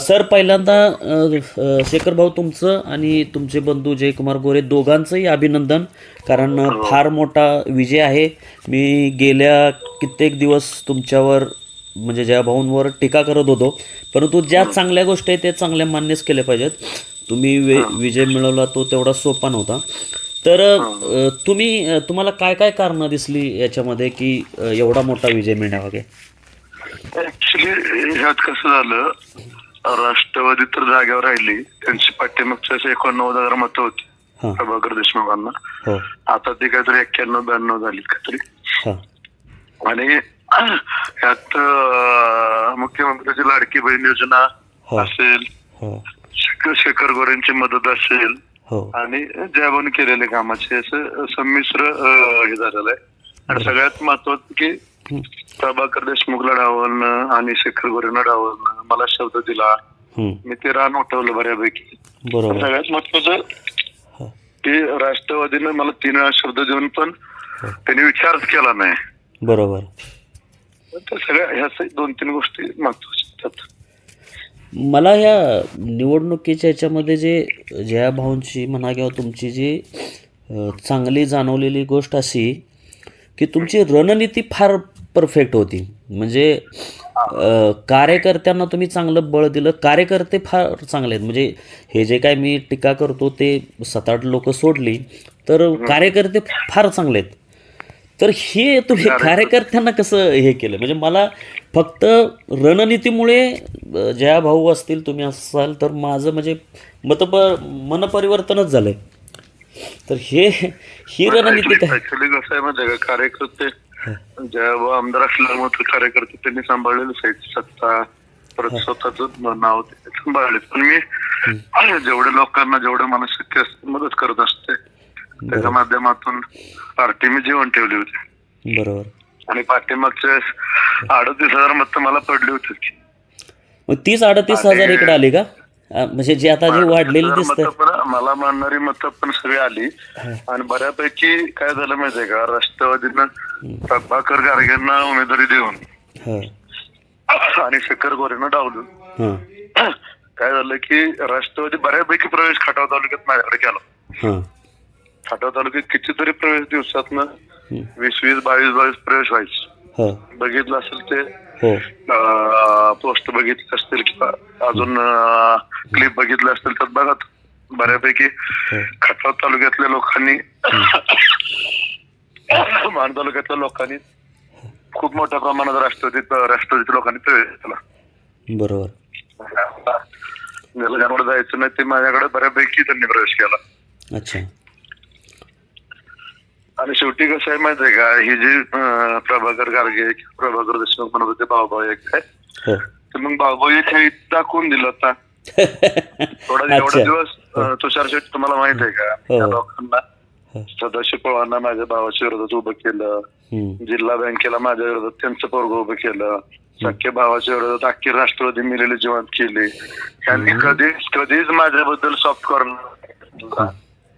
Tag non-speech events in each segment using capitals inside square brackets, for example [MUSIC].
Sir पहिल्यांदा शेखर भाऊ तुमचं आणि तुमचे बंधू जयकुमार गोरे दोघांचंही अभिनंदन कारण अ, फार मोठा विजय आहे. मी गेल्या कित्येक दिवस तुमच्यावर म्हणजे ज्या भाऊंवर टीका करत होतो परंतु ज्या चांगल्या गोष्टी आहेत त्या चांगल्या मान्यच केल्या पाहिजेत. तुम्ही वे विजय मिळवला तो तेवढा सोपा नव्हता. तर तुम्ही तुम्हाला काय काय कारणं दिसली याच्यामध्ये की एवढा मोठा विजय मिळण्यामागे? ऍक्च्युली ह्यात कसं झालं राष्ट्रवादी तर जागेवर राहिली. त्यांची पाठीमागच्या एकोणनव्वद हजार मतं होती. हां. प्रभाकर देशमुखांना. हो. आता ती काहीतरी एक्क्याण्णव ब्याण्णव झाली काहीतरी. हां. आणि ह्यात अं, मुख्यमंत्र्याची लाडकी बहीण योजना हो. असेल हो. शेखर शेखर गोरेंची मदत असेल. हो. आणि ज्याबून केलेले कामाचे असं संमिश्र अं, हे झालेलं आहे. आणि सगळ्यात महत्वाचं की. प्रभाकर देशमुखला डावलणं आणि शेखर गोरेंना डावलणं मला शब्द दिला. मी ते रान उठवलं बऱ्यापैकी. बरोबर. सगळ्यात महत्वाचं. की राष्ट्रवादीनं मला तीन वेळा शब्द देऊन पण त्यांनी विचारच केला नाही. बरोबर. सगळ्या ह्या दोन तीन गोष्टी महत्त्वाच्या. मला ह्या निवडणुकीच्या याच्यामध्ये जे जया भाऊंची म्हणा किंवा तुमची जी चांगली जाणवलेली गोष्ट अशी की तुमची रणनीती फार परफेक्ट होती. म्हणजे कार्यकर्त्यांना तुम्ही चांगलं बळ दिलं. कार्यकर्ते फार चांगले आहेत. म्हणजे हे जे काय मी टीका करतो ते सात आठ लोक सोडली तर कार्यकर्ते फार चांगले आहेत. तर हे तुम्ही कार्यकर्त्यांना कसं हे केलं? म्हणजे मला फक्त रणनीतीमुळे जया भाऊ असतील तुम्ही असाल तर माझं म्हणजे मतप मनपरिवर्तनच झालंय. तर हे ही रणनीती काय? ऍक्च्युली कसं आहे माहिती का? कार्यकर्ते जेव्हा आमदार असल्यामुळे कार्यकर्ते त्यांनी सांभाळलेले आहेत. सत्ता परत स्वतःच नाव ते सांभाळले पण मी जेवढे लोकांना जेवढं मला शक्य असते मदत करत असते. त्याच्या माध्यमातून पार्टी मी जीवन ठेवली होती. बरोबर. आणि पाठीमागचे अडतीस हजार मत मला पडली होती. मग तीस अडतीस हजार इकडे आली का? म्हणजे जे आता जे वाढलेली दिसत पण मला मानणारी मतं पण सगळी आली. आणि बऱ्यापैकी काय झालं माहितीये का? राष्ट्रवादीनं प्रभाकर गारगेंना उमेदवारी देऊन आणि शेखर गोरेनं डावलून. काय झालं की राष्ट्रवादी बऱ्यापैकी प्रवेश खटाव तालुक्यात माझ्याकडे केला खटाव तालुक्यात कितीतरी प्रवेश दिवसातनं. वीस वीस बावीस बावीस प्रवेश व्हायचे. बघितलं असेल ते पोस्ट बघितले असतील किंवा अजून क्लिप बघितले असतील तर बघा बऱ्यापैकी हो. खटाव तालुक्यातल्या लोकांनी मान तालुक्यातल्या लोकांनी खूप मोठ्या प्रमाणात राष्ट्रवादीत राष्ट्रवादीच्या लोकांनी प्रवेश केला बरोबर. निलगांवर जायचं नाही ते माझ्याकडे बऱ्यापैकी त्यांनी प्रवेश केला. अच्छा. आणि शेवटी कसं आहे माहितीये का ही जी प्रभाकर गार्गे प्रभाकर देशमुख म्हणत होते भाऊभाऊ एक काय तर मग भाऊभाऊ एक हे दाखवून दिलं आता. थोडा. [LAUGHS] एवढा दिवस तुषार शेठ तुम्हाला माहीत आहे का लोकांना. सदाशिव पवारांना माझ्या भावाच्या विरोधात उभं केलं. जिल्हा बँकेला माझ्या विरोधात त्यांचं पोरग उभं केलं. सख्या भावाच्या विरोधात अख्खी राष्ट्रवादी मिलेली जिवंत केली. त्यांनी कधीच कधीच माझ्याबद्दल सॉफ्ट कॉर्नर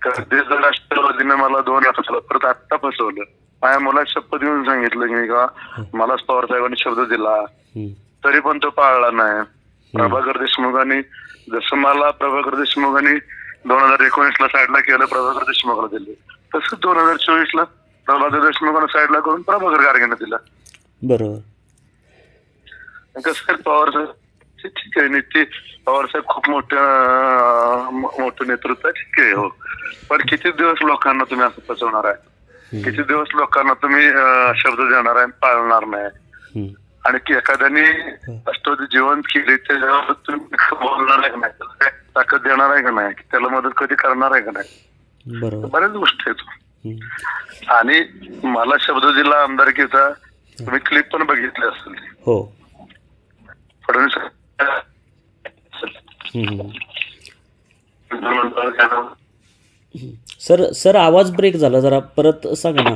कधीच राष्ट्रवादीने मला दोन फसवलं परत आत्ता फसवलं. माझ्या मुलाला शपथ घेऊन सांगितलं की का मलाच पवार साहेबांनी शब्द दिला. तरी पण तो पाळला नाही. प्रभाकर देशमुखांनी जसं मला प्रभाकर देशमुखांनी दोन हजार एकोणीस ला साईडला केलं प्रभाकर देशमुखाला दिले. तसंच दोन हजार चोवीस ला प्रभाकर देशमुखांना साईडला करून प्रभाकर गार्गेनं दिला. बरोबर. कसं पवार साहेब ठीक आहे निश्चित पवार साहेब खूप मोठं अं, मो- मोठं नेतृत्व आहे. ठीक आहे हो. पण किती दिवस लोकांना तुम्ही असं फसवणार आहे? किती दिवस लोकांना तुम्ही शब्द देणार आहे पाळणार नाही. आणि की एखाद्याने राष्ट्रवादी जिवंत केली त्याच्यावर तुम्ही बोलणार आहे का नाही? ताकद देणार आहे का नाही? त्याला मदत कधी करणार आहे का नाही? बरोबर. बऱ्याच गोष्टी आहेत. आणि मला शब्द दिला आमदारकीचा तुम्ही क्लिप पण बघितली असेल. हो. फडणवीस. सर सर आवाज ब्रेक झाला जरा. परत सांगा ना.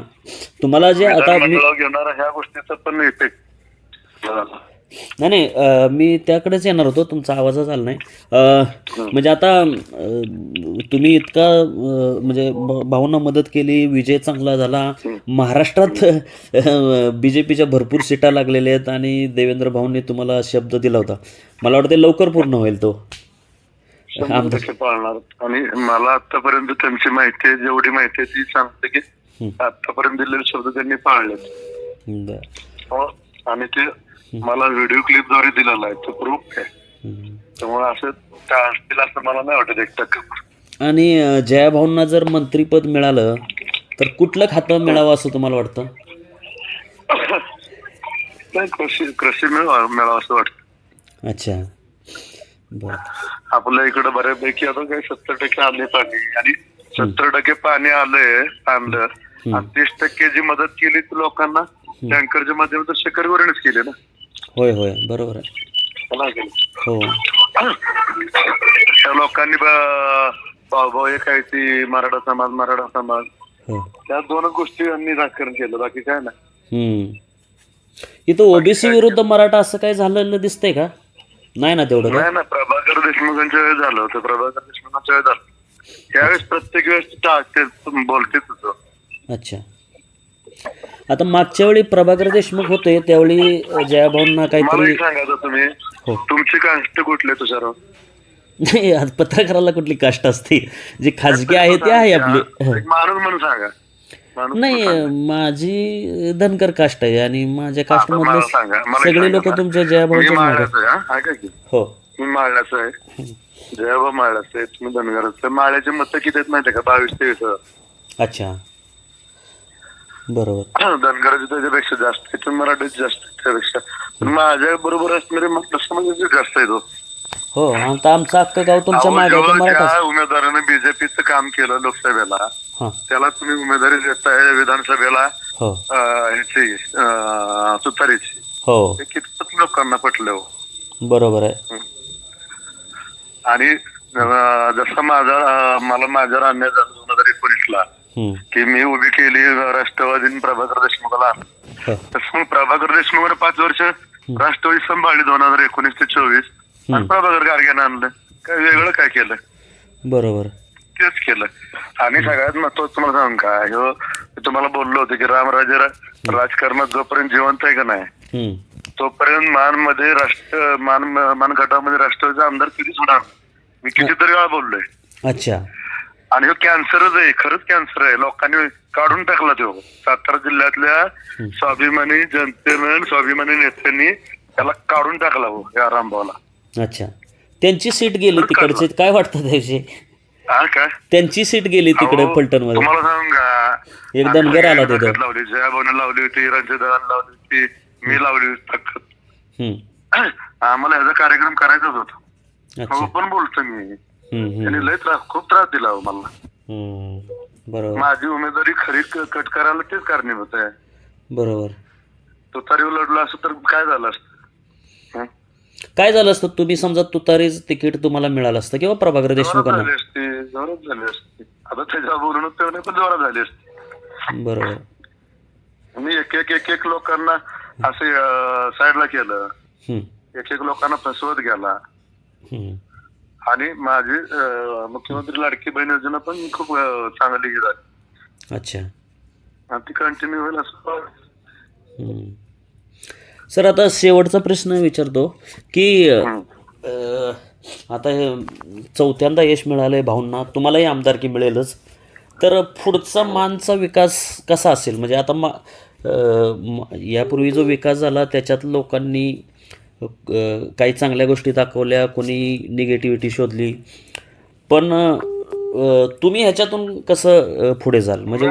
तुम्हाला जे आता घेणारा ह्या गोष्टीचा पण इफेक्ट नाही नाही मी त्याकडेच येणार होतो. तुमचा आवाजच आला नाही. म्हणजे आता तुम्ही इतका म्हणजे भ- भाऊंना मदत केली. विजय चांगला झाला. महाराष्ट्रात बी जे पीच्या भरपूर सीटा लागलेल्या आहेत आणि देवेंद्र भाऊंनी तुम्हाला शब्द दिला होता. मला वाटतं लवकर पूर्ण होईल तो. पाळणार. आणि मला आतापर्यंत त्यांची माहिती आहे जेवढी माहिती आहे ती सांगते की आतापर्यंत दिलेले शब्द त्यांनी. हो. आणि ते मला व्हिडिओ क्लिपद्वारे दिलेला आहे तो प्रूफ आहे. त्यामुळे असं काय असतील असं मला नाही वाटत एक टक्का. आणि जयाभाऊंना जर मंत्रीपद मिळालं तर कुठलं खातं मिळावं असं तुम्हाला वाटतं? नाही कृषी कृषी मिळवा असं वाटतं. अच्छा. बरं. आपल्या इकडे बऱ्यापैकी आता काही सत्तर टक्के आले पाणी आणि सत्तर टक्के पाणी आलंय आणलं आणि तीस टक्के जी मदत केली ती लोकांना टँकरच्या माध्यमातून शेकरवरूनच केली ना. होय होय. बरोबर आहे. हो. त्या लोकांनी ब- भाऊ एक आहे ती मराठा समाज मराठा समाज. हो. त्या दोनच गोष्टी यांनी राजकारण केलं बाकी काय नाही. हम्म. इथं ओबीसी विरुद्ध मराठा असं काय झालेलं दिसतंय का? नाही ना तेवढं नाही ना प्रभाकर देशमुखांच्या वेळेस झालं होतं. प्रभाकर देशमुखांच्या वेळेस झालं. त्यावेळेस प्रत्येक वेळेस टा- ते बोलतेच होतं. अच्छा. आता मागच्या वेळी प्रभाकर देशमुख होते त्यावेळी जयाभाऊंना मला काहीतरी एक सांगा आता तुम्ही. हो. तुमची कास्ट कुठले नाही आज पत्रकाराला कुठली कास्ट असते? जी खाजगी आहे ते आहे आपली. एक माणूस म्हणून सांगा. माणूस नाही माझी धनकर कास्ट आहे आणि माझ्या कास्ट आता मला सांगा, सगळे सांगा लोक. तुमच्या मी जयाभाऊच्या मागे माळ्याचं आहे हा? ऐका की. हो. मी माळ्याचं आहे. जयबा माळ्याचं आहे तुम्ही धनगराचं आहे. माळ्याचे मत किती आहेत माहिती आहे का? बावीस तेवीस. अच्छा. बरोबर. धनगराचे त्याच्यापेक्षा जास्त आहे. तुम्ही मराठीत जास्त त्यापेक्षा. माझ्या बरोबर असणारे मत समाजाचे जास्त आहे तो हो आता आमचं अख्खं गाव तुमच्या मागे आहे, तर जेव्हा मराठा ज्या उमेदवाराने बीजेपीचं काम केलं लोकसभेला. हां. त्याला तुम्ही उमेदवारी देताय विधानसभेला. हो. अं, ह्याची अं, तुतारीची हो. हे कितपत लोकांना पटलं हो. बरोबर आहे. आणि अं, जसं माझा अं, मला माझ्यावर अन्याय झाला दोन हजार एकोणीसला. की मी उभी केली राष्ट्रवादीने प्रभाकर देशमुखाला मग प्रभाकर देशमुखाने पाच वर्ष राष्ट्रवादी सांभाळली दोन हजार एकोणीस ते चोवीस. आणि प्रभाकर गाडग्यानं आणलं. काय वेगळं काय केलं? बरोबर. तेच केलं. आणि सगळ्यात महत्वाचं तुम्हाला सांगू का? ह्यो मी तुम्हाला बोललो होतो की रामराजे राजकारणात जोपर्यंत जिवंत आहे का नाही. तोपर्यंत मानमध्ये राष्ट्र मान मान गटामध्ये राष्ट्रवादीचा आमदार किती होणार मी कितीतरी वेळा बोललोय. अच्छा. आणि हो कॅन्सरच आहे खरंच कॅन्सर आहे. लोकांनी काढून टाकला तो. सातारा जिल्ह्यातल्या स्वाभिमानी जनतेनं स्वाभिमानी नेत्यांनी त्याला काढून टाकला हो या रामभाऊला अच्छा. त्यांची सीट गेली तिकडचे. काय वाटतं त्याविषयी? काय? त्यांची सीट गेली तिकडे फलटणमध्ये तुम्हाला सांगू का? एक धनगर आला तिथं. लावली जयाभाऊने लावली होती रंजित दादाने लावली होती मी लावली होती ताकद. आम्हाला ह्याचा कार्यक्रम करायचाच होता. हो पण बोलतो मी. त्यांनी लय त्रास खूप त्रास दिला हो मला. हम्म. बरोबर. माझी उमेदवारी खरी क- कट करायला तेच कारणीभूत आहे बरोबर. तो तरी लढला असं तर काय झालं असतं? हं? काय झालं असतं? तुम्ही समजा तुतारीच तिकीट तुम्हाला मिळालं असतं किंवा प्रभाकर जोरात देशमुखांना? झाली असती जोरात झाली असती. आता त्याच्या बोलून तेवढे पण जोरात झाली असती. बरोबर. मी एक एक एक एक लोकांना असे साईडला केलं. हम्म, एक एक लोकांना फसवत गेला. हम्म. आणि माझी मुख्यमंत्री लाडकी बहीण योजना पण खूप चांगली ही झाली. अच्छा. ती कंटिन्यू होईल असं. सर आता शेवटचा प्रश्न विचारतो की आता हे चौथ्यांदा यश मिळालं आहे भाऊंना तुम्हालाही आमदारकी मिळेलच. तर पुढचा मानचा विकास कसा असेल? म्हणजे आता मा यापूर्वी जो विकास झाला त्याच्यात लोकांनी काही चांगल्या गोष्टी दाखवल्या कोणी निगेटिव्हिटी शोधली. पण तुम्ही ह्याच्यातून कसं पुढे जाल? म्हणजे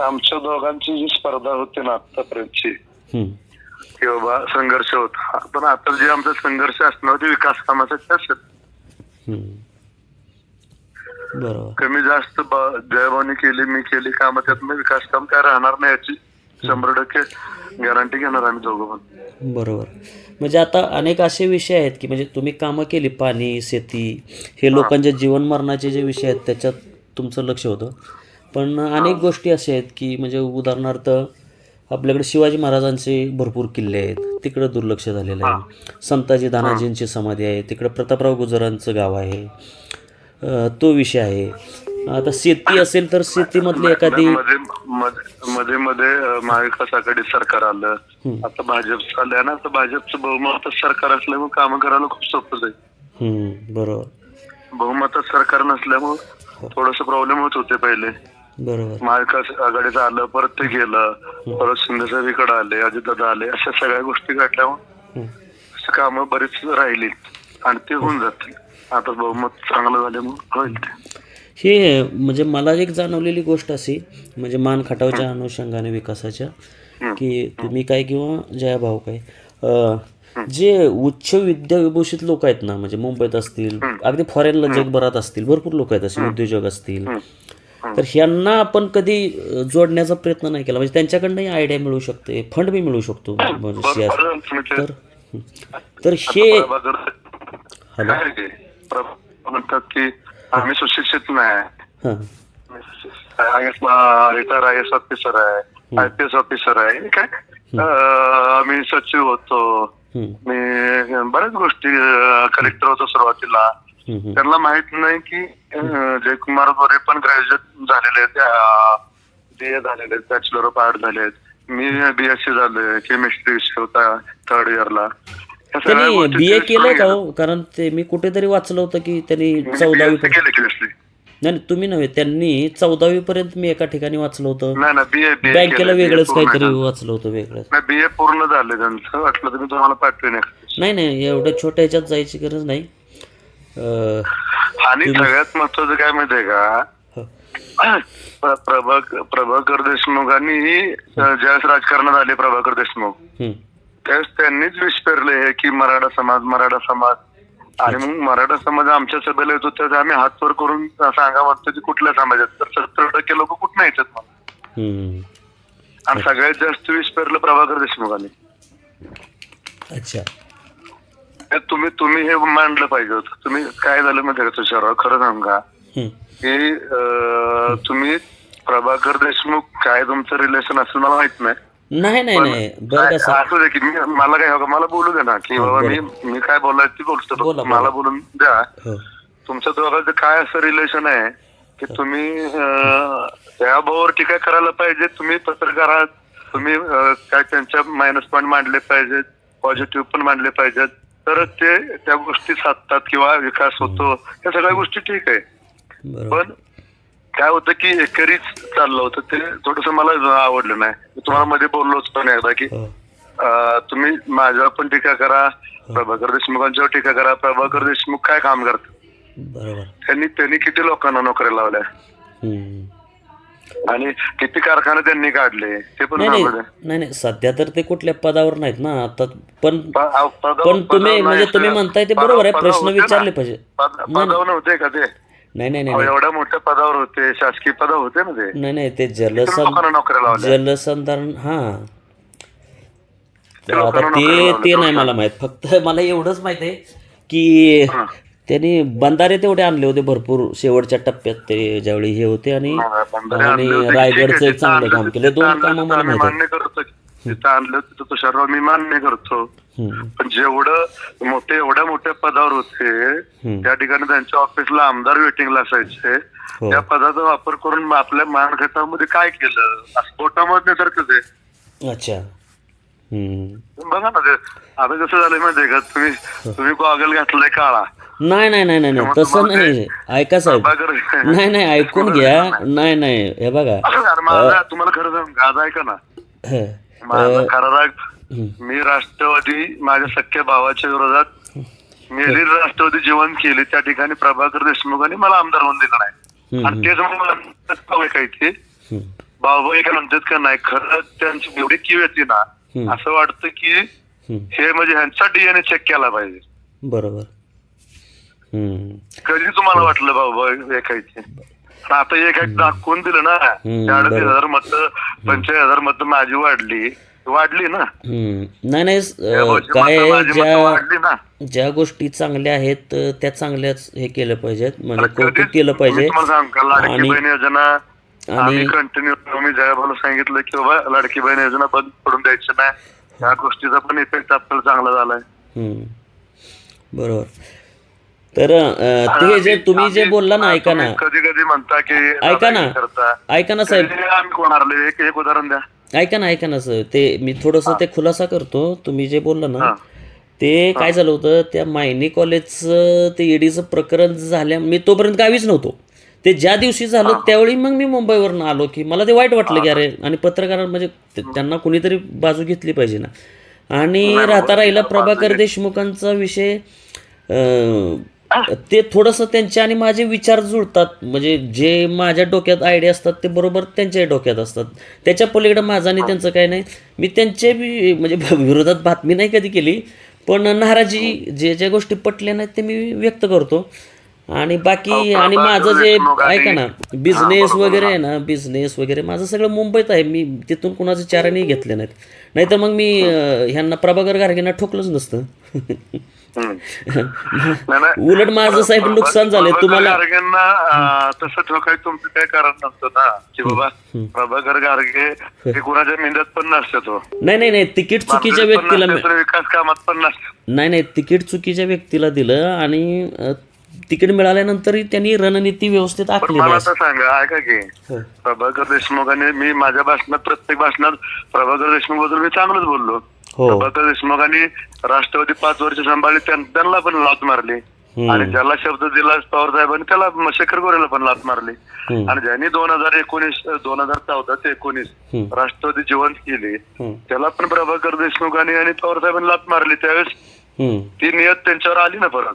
आमच्या दोघांची जी स्पर्धा होती ना आतापर्यंतची हं, की बाबा संघर्ष होता. पण आता जे आमचा संघर्ष असणार ते विकास कामासाठी असेल. बरोबर. कमी जास्त जयभावनी केली मी केली कामं त्यातनं विकास काम काय राहणार नाही याची. शंभर टक्के गॅरंटी घेणार आम्ही दोघं पण. बरोबर. म्हणजे आता अनेक असे विषय आहेत की म्हणजे तुम्ही कामं केली पाणी शेती हे लोकांच्या जीवन मरणाचे जे विषय आहेत त्याच्यात तुमचं लक्ष होतं. पण अनेक गोष्टी अशा आहेत की म्हणजे उदाहरणार्थ आपल्याकडे शिवाजी महाराजांचे भरपूर किल्ले आहेत. तिकडं दुर्लक्ष झालेलं आहे. संताजी दानाजींची समाधी आहे. तिकडं प्रतापराव गुजरांचं गाव आहे. अ, तो विषय आहे. आता शेती असेल तर शेतीमधली एखादी मध्ये मध्ये महाविकास आघाडी सरकार आलं. आता भाजप आलंय ना तर भाजपचं बहुमत सरकार असल्यामुळे कामं करायला खूप सोपं हम्म, बरोबर. बहुमतात सरकार नसल्यामुळे थोडस प्रॉब्लेम होत होते पहिले. बरोबर. महाविकास आघाडीचं आलं परत ते गेलं. परत शिंदेसाहेबीकडे आले अजितदादा आले अशा सगळ्या गोष्टी घडल्यामुळे. कामं बरीच राहिली. आणि ते होऊन जातील. आता बहुमत चांगलं झाल्यामुळे होईल ते. हे म्हणजे मला एक जाणवलेली गोष्ट अशी म्हणजे मान खटावच्या अनुषंगाने विकासाच्या की तुम्ही काय किंवा जया भाऊ काय जे उच्च विद्याविभूषित लोक आहेत ना म्हणजे मुंबईत असतील अगदी फॉरेनला जगभरात असतील भरपूर लोक आहेत असे उद्योजक असतील. तर ह्यांना आपण कधी जोडण्याचा प्रयत्न नाही केला म्हणजे त्यांच्याकडनंही आयडिया मिळू शकते फंड बी मिळू शकतो म्हणजे ते- तर हं. तर हे म्हणतात की आम्ही सुशिक्षित नाही. रिटायर आय एस ऑफिसर आहे. आय पी एस ऑफिसर आहे. काय? मी सचिव होतो. मी बऱ्याच गोष्टी कलेक्टर होतो सुरुवातीला. त्यांना माहीत नाही की जयकुमार गोरे पण ग्रॅज्युएट झालेले आहेत. बी ए झालेले आहेत. बॅचलर ऑफ आर्ट झाले आहेत. मी बीएससी झालोय. केमिस्ट्री विषय होता थर्ड इयरला त्यांनी बी ए केलंय का हो? कारण ते मी कुठेतरी वाचलं होतं की त्यांनी चौदावी नाही तुम्ही नव्हे त्यांनी चौदावी पर्यंत मी एका ठिकाणी वाचलं होतं. बँकेला वेगळंच काहीतरी वाचलं होतं वेगळंच. बी ए पूर्ण झाले त्यांचं वाटलं तर मी तुम्हाला पाठवेन. नाही नाही एवढ्या छोट्या ह्याच्यात जायची गरज नाही. आणि सगळ्यात महत्वाचं काय माहितीये का? हो. प्र- प्रभाक प्रभाकर देशमुखांनी ज्यावेळेस राजकारणात आले प्रभाकर देशमुख हं, त्यावेळेस त्यांनीच विष पेरले हे की मराठा समाज मराठा समाज. आणि मग मराठा समाज आमच्या सभेला येतो त्याचा आम्ही हात वर करून सांगा म्हणतो की कुठल्या समाजात? तर सत्तर टक्के लोक कुठं येतात मला. आणि सगळ्यात जास्त विष पेरलं प्रभाकर देशमुखांनी. अच्छा. तुम्ही तुम्ही हे मांडलं पाहिजे होतं. तुम्ही काय झालं माहिती का तुषाराव खरं सांगा की? तुम्ही प्रभाकर देशमुख काय तुमचं रिलेशन असेल मला माहीत नाही. नाही नाही नाही. बरं काय- कसं? असू दे की मी मला काय मला बोलू दे ना की बाबा मी मी काय बोलायचं ती बोला, बोलतो बोला. मला बोलून द्या. हो. तुमच्या दोघांचं काय असं रिलेशन आहे की तुम्ही अं, त्या भावावर टीका करायला पाहिजे तुम्ही पत्रकार आहात तुम्ही अं, काय त्यांच्या मायनस पॉईंट मांडले पाहिजेत पॉझिटिव्ह पण मांडले पाहिजेत. तरच ते त्या गोष्टी साधतात किंवा विकास होतो. या सगळ्या गोष्टी ठीक आहे. बरोबर. पण काय होतं की एकेरीच चाललं होतं ते थोडस मला आवडलं नाही. मी तुम्हाला मध्ये बोललोच पण एकदा की तुम्ही माझ्यावर पण टीका करा प्रभाकर देशमुखांच्यावर टीका करा. प्रभाकर देशमुख काय काम करतात बरोबर. त्यांनी त्यांनी किती लोकांना नोकऱ्या लावल्या. आणि किती कारखाने त्यांनी काढले? ते पण नाही नाही. सध्या तर ते कुठल्या पदावर नाहीत ना. आता पण पण तुम्ही म्हणजे तुम्ही. म्हणताय ते बरोबर आहे. प्रश्न. विचारले पाहिजे. पद- पदावर नव्हते का ते? नाही नाही नाही. एवढ्या मोठ्या पदावर होते शासकीय पदावर होते ना ते. नाही नाही ते जलसं जलसंधारण हा. आता ते ते. नाही मला माहीत. फक्त मला एवढंच माहीत आहे की त्यांनी बंधारे तेवढे आणले होते भरपूर शेवटच्या टप्प्यात ते ज्यावेळी हे होते आणि आणि रायगडचं एक चांगलं काम केलं. दोन कामं मला माहीत आणलं तुषारराव मी मान्य करतो. पण जेवढं मोठे एवढ्या मोठ्या पदावर होते. त्या ठिकाणी त्यांच्या ऑफिसला आमदार वेटिंगला असायचे. हो. त्या पदाचा वापर करून आपल्या मानखतामध्ये काय केलं? पोटामध्ये सारखंच आहे अच्छा. बघा ना ते. आता कसं झालंय माहितीये का? तुम्ही तुम्ही गॉगल घातलाय काळा. नाही नाही नाही नाही तसं नाही. ऐका साहेब. नाही नाही ऐकून [LAUGHS] घ्या. नाही नाही. हे बघा. तुम्हाला खरं सांग गाजा ऐका ना. माझा खरा राग मी राष्ट्रवादी माझ्या सख्या भावाच्या विरोधात मेली राष्ट्रवादी जीवन केली. त्या ठिकाणी प्रभाकर देशमुखांनी मला आमदार होऊन दिलं नाही. आणि तेच मला बाबा एक म्हणतात का नाही खरं त्यांची एवढी किव येते ना. असं वाटतं की. हे म्हणजे ह्यांचा डीएनए चेक केला पाहिजे. बरोबर. कधी तुम्हाला वाटलं बाबा ऐकायचे पण आता एक एक दाखवून दिलं ना अडतीस. हजार मत पंचवीस हजार मत माझी वाढली. वाढली ना. नाही नाही काय ज्या वाढली ना. ज्या गोष्टी चांगल्या आहेत त्या चांगल्याच हे केलं पाहिजेत. म्हणजे कौतुक केलं पाहिजे. योजना. आणि कंटिन्यू मी जयाबाला सांगितलं की बाबा लाडकी बहीण योजना बंद पडून द्यायची नाही. या गोष्टीचा पण इफेक्ट आपल्याला चांगला झालाय. बरोबर. तर ते जे तुम्ही जे बोलला ना ऐका ना. कधी कधी म्हणता की ऐका ना. ऐका ना साहेब. कधी आम्ही कोण हरले एक उदाहरण द्या. ऐका ना ऐका ना सर. ते मी थोडंसं ते खुलासा करतो. तुम्ही जे बोलला ना. ते काय झालं होतं? त्या मायनी कॉलेजचं ते ईडीचं प्रकरण झाल्या मी तोपर्यंत गावीच नव्हतो. ते ज्या दिवशी झालं त्यावेळी मग मी मुंबईवरून आलो की मला ते वाईट वाटलं की अरे आणि पत्रकार म्हणजे त्यांना कुणीतरी बाजू घेतली पाहिजे ना. आणि राहता राहिला प्रभाकर देशमुखांचा विषय ते थोडंसं त्यांचे आणि माझे विचार जुळतात. म्हणजे जे माझ्या डोक्यात आयडिया असतात ते बरोबर त्यांच्याही डोक्यात असतात. त्याच्या पलीकडे माझं आणि त्यांचं काय नाही. मी त्यांच्या बी म्हणजे [LAUGHS] विरोधात बातमी नाही कधी केली पण नाराजी जे ज्या गोष्टी पटल्या नाहीत ते मी व्यक्त करतो. आणि बाकी आणि माझं जे ऐका ना बिझनेस वगैरे आहे ना बिझनेस वगैरे माझं सगळं मुंबईत आहे. मी तिथून कुणाचे चाराने घेतले नाहीत. नाहीतर मग मी ह्यांना प्रभाकर गार्गेंना ठोकलंच नसतं. [LAUGHS] [LAUGHS] उलट माझं साहेब नुकसान झालंय. तुम्हाला गार्गेंना अं, तसं ठोकाय तुमचं काय कारण नसतं ना. की बाबा प्रभाकर गार्गे हे कुणाच्या मेंद्यात पण नसते तो. नाही नाही नाही. तिकीट चुकीच्या व्यक्तीला मिळ- विकास कामात पण नसते. नाही नाही. तिकीट चुकीच्या व्यक्तीला दिलं आणि अं, तिकीट मिळाल्यानंतरही त्यांनी रणनीती व्यवस्थित आखली मला नाही आता सांगा ऐका की हो. प्रभाकर देशमुखाने मी माझ्या भाषणात प्रत्येक भाषणात प्रभाकर देशमुखबद्दल मी चांगलंच बोललो. हो. प्रभाकर देशमुखांनी राष्ट्रवादी पाच वर्ष सांभाळली त्यां- त्यांना पण लात मारली. आणि ज्याला शब्द दिला पवार साहेबांनी त्याला शेखर गोरेला पण लात मारली. आणि ज्यांनी दोन हजार एकोणीस दोन हजार चौदा ते एकोणीस. राष्ट्रवादी जिवंत केली. त्याला पण प्रभाकर देशमुखांनी आणि पवार साहेबांनी लात मारली. त्यावेळेस. ती नियत त्यांच्यावर आली ना परत.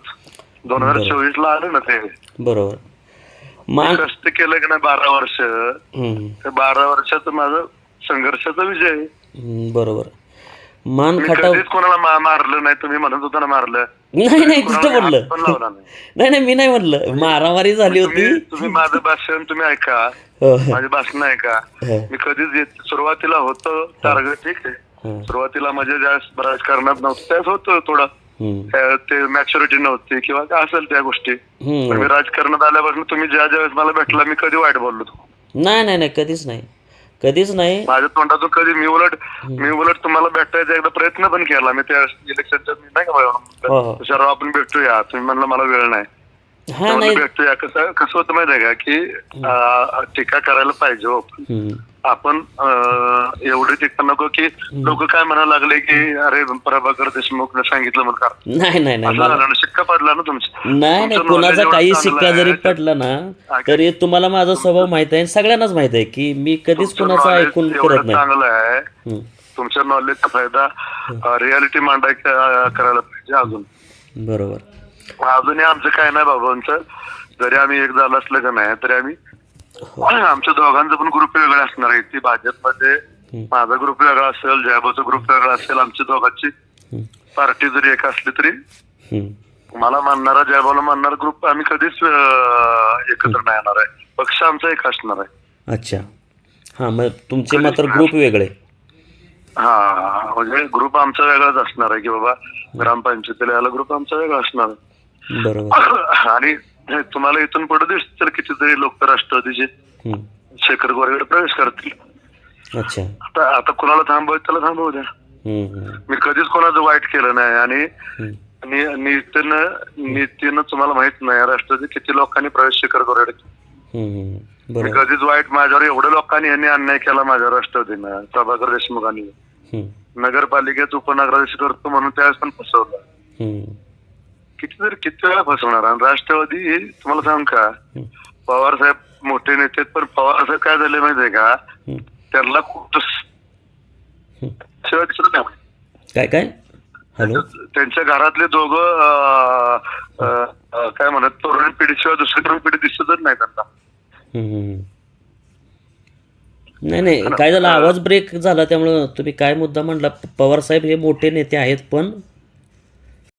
दोन हजार चोवीस ला आलं ना ते. बरोबर. कष्ट केलं की नाही बारा वर्ष. बारा वर्षाचं माझं संघर्षाचा विजय. बरोबर. मान मी खटाव कधीच कोणाला मा- मारलं नाही तुम्ही म्हणत होता ना मारलं. नाही नाही कुठं कोणाला म्हणलं हात पण लावला नाही. नाही नाही मी नाही म्हणलं. मारामारी झाली होती. तुम्ही तुम्ही माझं भाषण तुम्ही ऐका. हो, माझे भाषण ऐका. हो. मी कधीच येत सुरुवातीला होतं टार्गेट ठीक आहे. हं. सुरुवातीला म्हणजे ज्यावेळेस राजकारणात नव्हतं त्यावेळेस होतं थोडं. हम्म. त्या- ते मॅच्युरिटी नव्हती किंवा काय असेल त्या गोष्टी. हम्म. मी राजकारणात आल्यापासून तुम्ही ज्या ज्यावेळेस मला भेटला मी कधी वाईट बोललो नाही नाही नाही कधीच नाही. कधीच नाही. माझ्या तोंडातून कधी मी उलट मी उलट तुम्हाला भेटायचा एकदा प्रयत्न पण केला. मी त्या इलेक्शनच्या मी नाही का हो, हो. तुषारराव आपण भेटूया. तुम्ही म्हणलं मला वेळ नाही. हा भेटूया. कसं कसं होतं माहिती आहे का की अं, टीका करायला पाहिजे हो हम्म. आपण एवढी टीका नको की लोक काय म्हणायला लागले की अरे प्रभाकर देशमुख सांगितलं म्हणून का नाही नाही नाही. शिक्का पडला ना तुमचा. नाही नाही. कोणाचा काही शिक्का जरी. पडला ना तरी तुम्हाला माझा स्वभाव माहीत आहे सगळ्यांनाच माहीत आहे की मी कधीच कोणाचं ऐकून करत नाही. चांगलं आहे. तुमच्या नॉलेजचा फायदा रियालिटी मांडाय करायला पाहिजे अजून. बरोबर. अजूनही आमचं काय नाही बाबांचं. जरी आम्ही एक झालं असलं का नाही तरी आम्ही. आमच्या दोघांचं पण ग्रुप वेगळे असणार आहे. ती भाजपमध्ये. माझा ग्रुप वेगळा असेल जयाबाचा ग्रुप वेगळा असेल आमच्या दोघांची. पार्टी जरी एक असली तरी. मला मानणारा जयबाला मानणारा ग्रुप आम्ही कधीच एकत्र नाही येणार आहे. पक्ष आमचा एक असणार आहे. अच्छा. हां मग तुमचे मात्र ग्रुप वेगळे. हा म्हणजे ग्रुप आमचा वेगळाच असणार आहे की बाबा ग्रामपंचायतीला याला ग्रुप आमचा वेगळा असणार आहे. बरोबर. [COUGHS] आणि तुम्हाला इथून पुढे दिसतील कितीतरी लोक राष्ट्रवादीचे. शेखर गोरेकडे प्रवेश करतील. अच्छा. आता आता कुणाला थांबवायचं त्याला थांबवू द्या. मी कधीच कोणाचं वाईट केलं नाही आणि नीतीनं नीतीनं तुम्हाला माहीत नाही राष्ट्रवादी किती लोकांनी प्रवेश शेखर. मी कधीच वाईट माझ्यावर एवढ्या लोकांनी यांनी अन्याय केला माझ्या राष्ट्रवादीनं प्रभाकर देशमुखांनी. नगरपालिकेत उपनगराधीश करतो म्हणून त्यावेळेस पण फसवलं. किती तरी किती वेळा फसवणार? आणि राष्ट्रवादी हे तुम्हाला सांग का? पवार साहेब मोठे नेते आहेत, पण पवार साहेब काय झाले माहितीये का. त्यांना खूप हम्म. शिवाय दिसत नाही. काय काय? हॅलो? त्यांच्या घरातले दोघं अं, अं, अं, काय म्हणत तरुण पिढीशिवाय दुसरी तरुण पिढी दिसतच नाही त्यांना. हम्म. नाही नाही काय झालं? आवाज ब्रेक झाला त्यामुळं तुम्ही काय मुद्दा म्हणला? पवार साहेब हे मोठे नेते आहेत पण